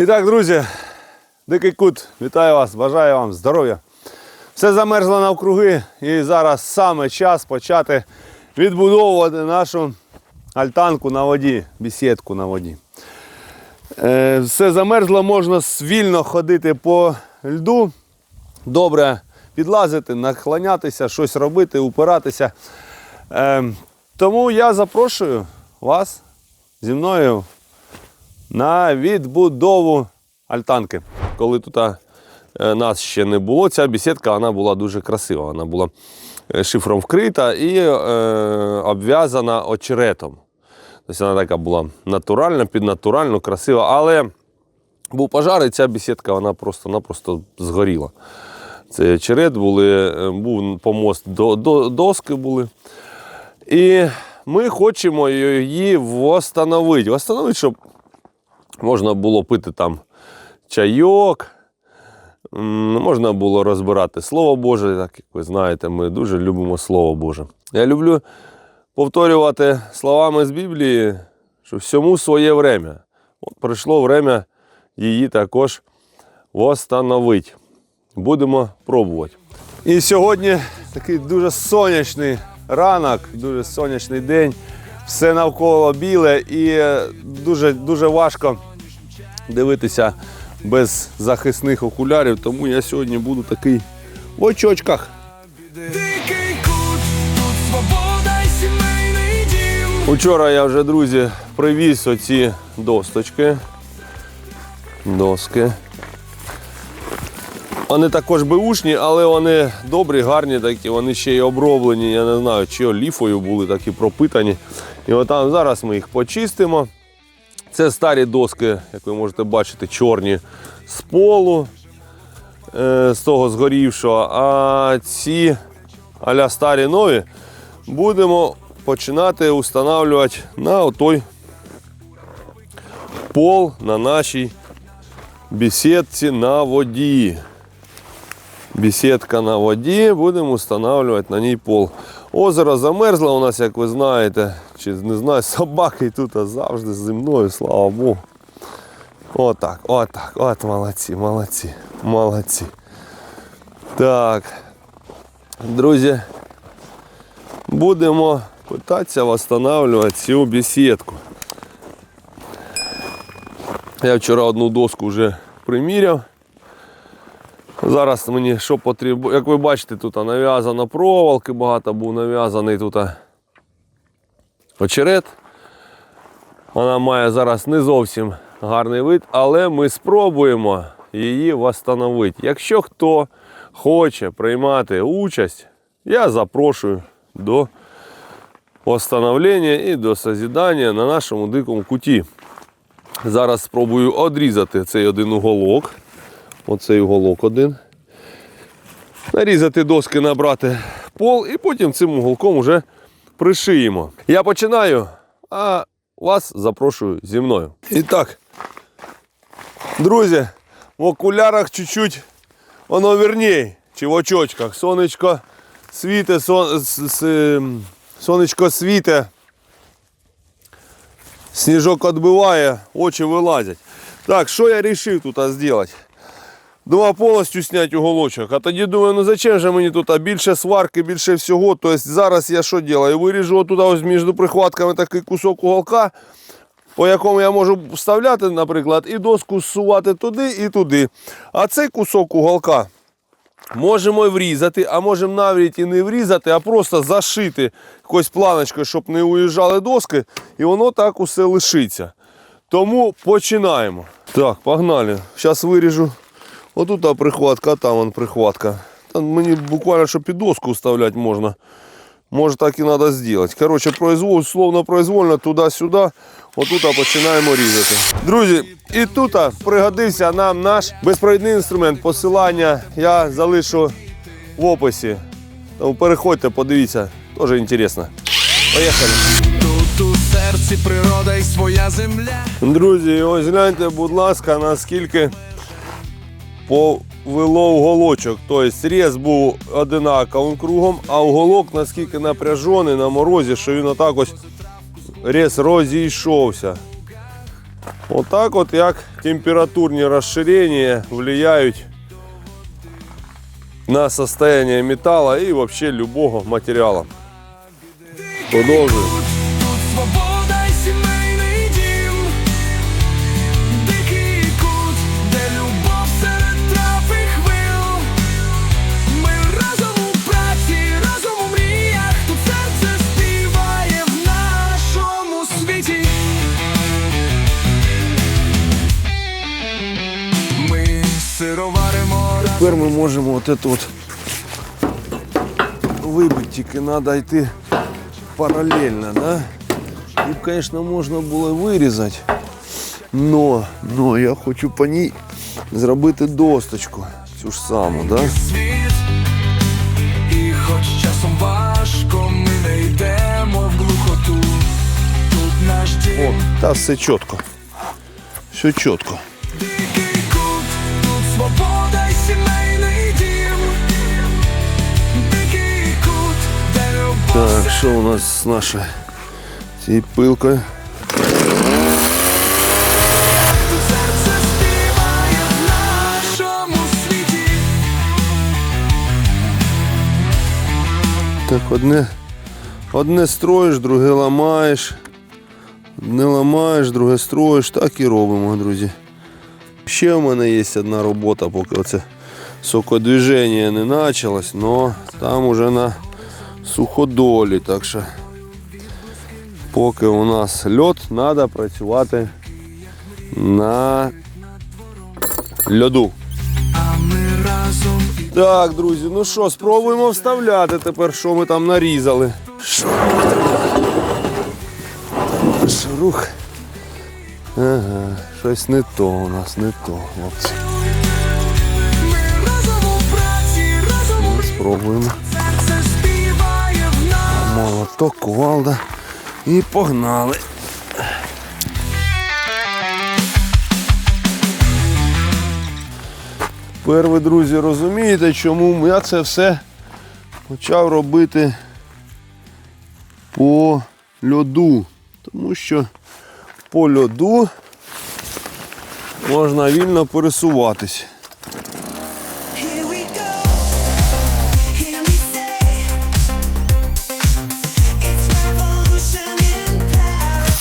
І так, друзі, дикий кут, вітаю вас, бажаю вам здоров'я. Все замерзло навкруги, і зараз саме час почати відбудовувати нашу альтанку на воді, бесідку на воді. Е, Все замерзло, можна вільно ходити по льду, добре підлазити, наклонятися, щось робити, упиратися. Е, Тому я запрошую вас зі мною на відбудову альтанки. Коли тут е, нас ще не було, ця бесідка вона була дуже красива. Вона була е, шифром вкрита і е, обв'язана очеретом. Тобто вона така була натуральна, піднатурально, красива, але був пожар, і ця бесідка вона просто-напросто згоріла. Це очерет були, е, був помост до, до, доски були. І ми хочемо її встановити. Встановити, щоб можна було пити там чайок, можна було розбирати Слово Боже, так як ви знаєте, ми дуже любимо Слово Боже. Я люблю повторювати словами з Біблії, що всьому своє время. От прийшло время її також встановити. Будемо пробувати. І сьогодні такий дуже сонячний ранок, дуже сонячний день. Все навколо біле і е, дуже, дуже важко дивитися без захисних окулярів, тому я сьогодні буду такий в очочках. Учора я вже, друзі, привіз оці досточки. Доски. Вони також беушні, але вони добрі, гарні такі, вони ще й оброблені, я не знаю, чи оліфою були такі пропитані. І отам зараз ми їх почистимо. Це старі доски, як ви можете бачити, чорні з полу, е, з того згорівшого. А ці аля старі нові будемо починати встановлювати на отой пол на нашій бесідці на воді. Бесідка на воді, будемо встановлювати на ній пол. Озеро замерзло у нас, як ви знаєте, чи не знаю, собаки тут завжди зі мною, слава Богу. Отак, отак, от молодці, молодці, молодці. Так, друзі, будемо питатися встановлювати цю бесідку. Я вчора одну доску вже приміряв. Зараз мені що потрібно. Як ви бачите, тут нав'язано проволоки, багато був нав'язаний тут очерет. Вона має зараз не зовсім гарний вид, але ми спробуємо її встановити. Якщо хто хоче приймати участь, я запрошую до встановлення і до созідання на нашому дикому куті. Зараз спробую одрізати цей один уголок. Оцей уголок один. Нарізати доски, набрати пол і потім цим уголком вже пришиємо. Я починаю, а вас запрошую зі мною. І так, друзі, в окулярах чуть-чуть воно вірній, чи в очочках. Сонечко світе, сон, ем, сонечко світе. Сніжок відбиває, очі вилазять. Так, що я вирішив тут зробити? Думав повністю зняти уголочок. А тоді думаю, ну зачем же мені тут а більше сварки, більше всього. Тобто зараз я що роблю? Виріжу отут ось між прихватками такий кусок уголка, по якому я можу вставляти, наприклад, і доску зсувати туди і туди. А цей кусок уголка можемо врізати, а можемо навіть і не врізати, а просто зашити якоюсь планочкою, щоб не уїжджали доски, і воно так усе лишиться. Тому починаємо. Так, погнали. Зараз виріжу. Отут та прихватка, а там вон прихватка. Там мені буквально що під доску вставляти можна. Може так і треба зробити. Коротше, произвол, словно произвольно туди-сюди. Отут починаємо різати. Друзі, і тут пригодився нам наш безпровідний інструмент. Посилання я залишу в описі. Тому переходьте, подивіться, теж цікаво. Поїхали. Тут у серці природа і своя земля. Друзі, ось гляньте, будь ласка, наскільки повело уголочок. Тобто різ був одинаковим кругом, а уголок наскільки напряжений на морозі, що він отак ось різ розійшовся. Отак от як температурні розширення влияють на состояние металла і вообще любого матеріалу. Продовжуємо. Тепер ми можемо от это от вибити, тільки треба йти паралельно, да? І, звісно, можна було вирізати. Но, но я хочу по ній зробити досточку. Цю ж саму, да? і хоч часом важко, ми не йдемо в глухоту. Тут наш О, та все чітко. Все чітко. Дикий кут, тут свобода і сімейний дім. Дикий кут, де любов Так, що у нас з нашою цією пилкою? Так, одне, одне строїш, друге ламаєш. Одне ламаєш, друге строїш. Так і робимо, друзі. Ще в мене є одна робота, поки оце сокодвіження не почалось, але там уже на суходолі. Так що поки у нас льот, треба працювати на льоду. Так, друзі, ну що, спробуємо вставляти тепер, що ми там нарізали. Що? Шурух. Ага, щось не то у нас, не то, хлопці. ми разом праці, разом у мріях. Спробуємо. Молоток, кувалда. І погнали. Тепер ви, друзі, розумієте, чому я це все почав робити по льоду. Тому що по льоду можна вільно пересуватись.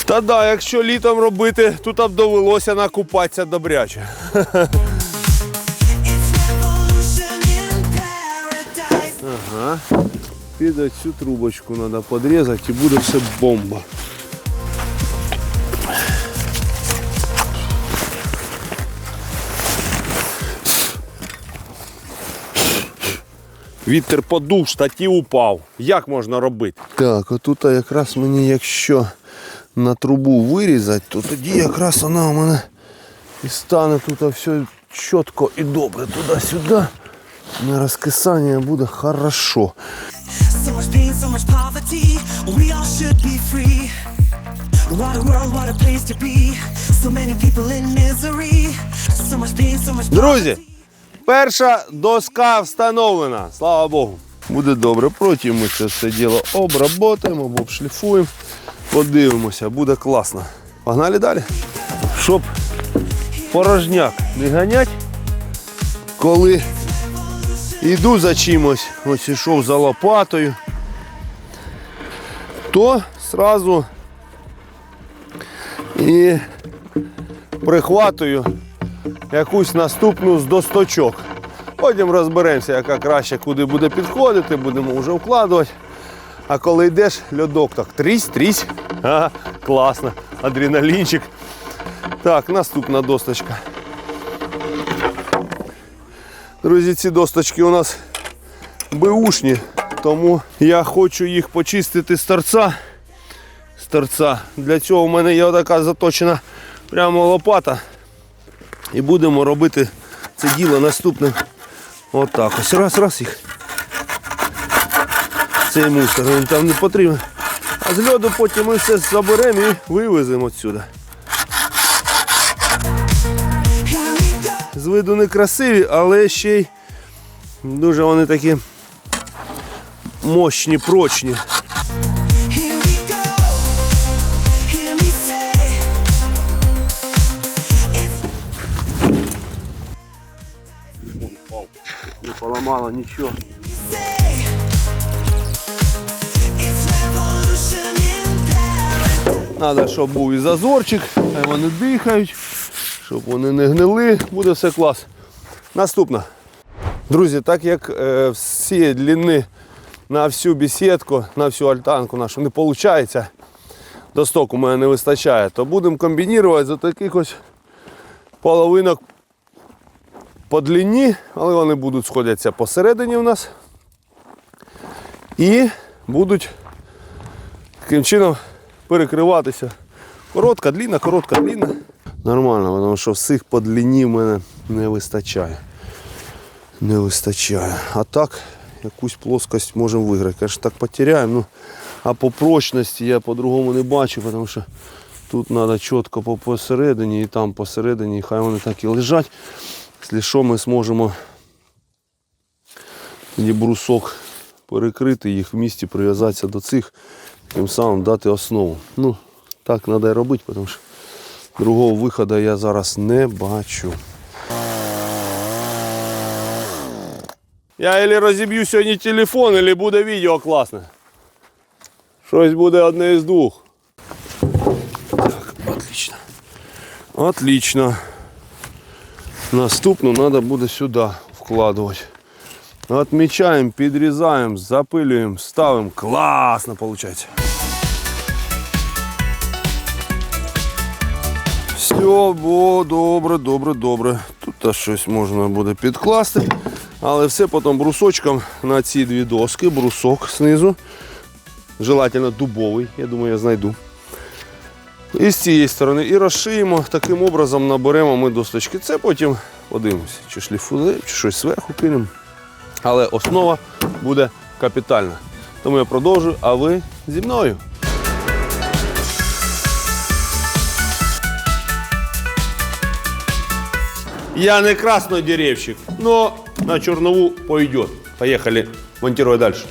Та да, якщо літом робити, тут б довелося накупатися добряче. Ага. Під оцю трубочку треба підрізати і буде все бомба. Вітер подув, штатів упав. Як можна робити? Так, отут якраз мені, якщо на трубу вирізати, то тоді якраз вона у мене і стане тут все чітко і добре туди-сюди. На розкисання буде хорошо. So much pain, so much poverty. We all should be free. What a world, what a place to be. So many people in misery. So much pain, so much Друзі. Перша доска встановлена. Слава Богу. Буде добре. Потім ми це все діло обработаємо або обшліфуємо. Подивимося, буде класно. Погнали далі. Щоб порожняк не ганять, коли йду за чимось, ось ішов за лопатою, то сразу і прихватую якусь наступну з досточок. Потім розберемося, яка краще куди буде підходити, будемо вже вкладувати. А коли йдеш, льодок так трісь, трісь. Ага, класно. Адреналінчик. Так, наступна досточка. Друзі, ці досточки у нас беушні, тому я хочу їх почистити з торця. З торця. Для цього в мене є така заточена прямо лопата. І будемо робити це діло наступним. Отак ось. Раз, раз їх. Цей мусор він там не потрібен. А з льоду потім ми все заберемо і вивеземо go. З виду не красиві, але ще й дуже вони такі мощні, прочні. Поламало, нічого. Треба, щоб був і зазорчик, хай вони дихають, щоб вони не гнили, буде все клас. Наступна. Друзі, так як е, всі длини на всю бесідку, на всю альтанку нашу не виходить, до стоку мене не вистачає, то будемо комбінувати за таких ось половинок по длині, але вони будуть сходитися посередині у нас. І будуть таким чином перекриватися. Коротка, длінна, коротка, длінна. Нормально, тому що всіх по длині в мене не вистачає. Не вистачає. А так, якусь плоскость можемо виграти. Конечно, так потеряємо. Ну, а по прочності я по-другому не бачу, тому що тут треба чітко по посередині і там посередині, і хай вони так і лежать. Якщо що, ми зможемо тоді брусок перекрити, їх в місті прив'язатися до цих, тим самим дати основу. Ну, так треба і робити, тому що другого виходу я зараз не бачу. Я або розіб'ю сьогодні телефон, або буде відео класне. Щось буде одне із двох. Так, отлично. Отлично. Наступну треба буде сюди вкладувати. Отмечаем, підрізаємо, запилюємо, ставимо. Класно виходить. Все, бо добре, добре, добре. Тут щось можна буде підкласти. Але все потім брусочком на ці дві доски, брусок знизу. Желательно дубовий, я думаю, я знайду. І з цієї сторони. І розшиємо. Таким образом наберемо ми досточки. Це потім подивимося, чи шліфує, чи щось зверху кинемо. Але основа буде капітальна. Тому я продовжую, а ви зі мною. Я не краснодеревщик, но на чернову пойдет. Поехали, монтируй дальше.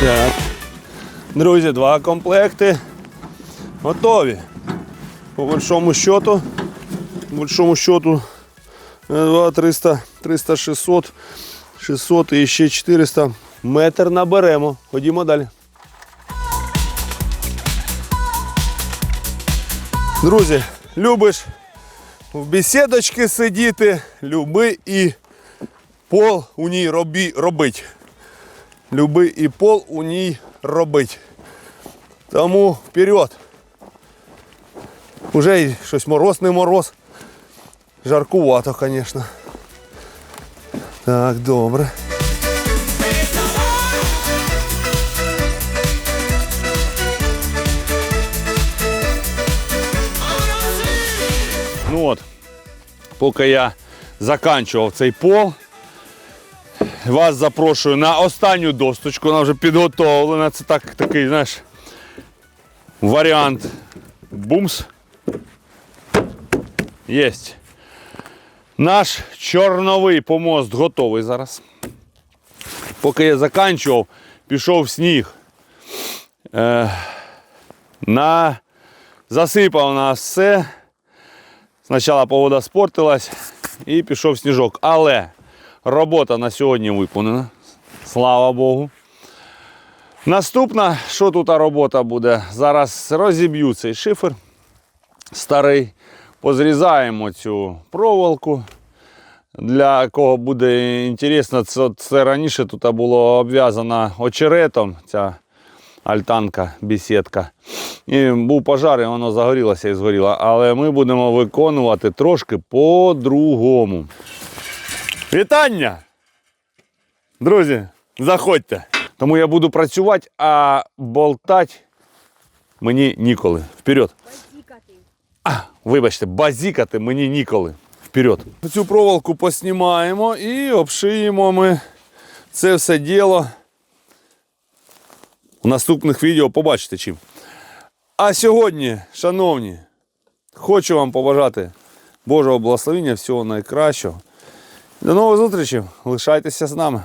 Так. Друзі, два комплекти готові. По большому счету, по большому счету, 2, 300, 300, 600, 600 і ще 400. Метр наберемо. Ходімо далі. Друзі, любиш в бесідочки сидіти, люби і пол у ній робі, робить. Люби і пол у ній робить. Тому вперед. Уже і щось мороз, не мороз. Жаркувато, звісно. Так, добре. Ну от, поки я заканчував цей пол, вас запрошую на останню досточку, вона вже підготовлена. Це так, такий, знаєш, варіант бумс. Єсть. Наш чорновий помост готовий зараз. Поки я заканчував, пішов сніг. Е, на... Засипав нас все. Спочатку погода спортилась і пішов сніжок. Але робота на сьогодні виконана. Слава Богу. Наступна, що тут робота буде? Зараз розіб'ю цей шифер старий. Позрізаємо цю проволоку. Для кого буде інтересно, це, це раніше тут було обв'язано очеретом, ця альтанка, бесідка. І був пожар, і воно загорілося і згоріло. Але ми будемо виконувати трошки по-другому. Вітання! Друзі, заходьте. Тому я буду працювати, а болтати мені ніколи. Вперед! А, вибачте, базікати мені ніколи. Вперед. Цю проволоку поснімаємо і обшиємо ми це все діло. В наступних відео побачите чим. А сьогодні, шановні, хочу вам побажати Божого благословення, всього найкращого. До нових зустрічей. Лишайтеся з нами.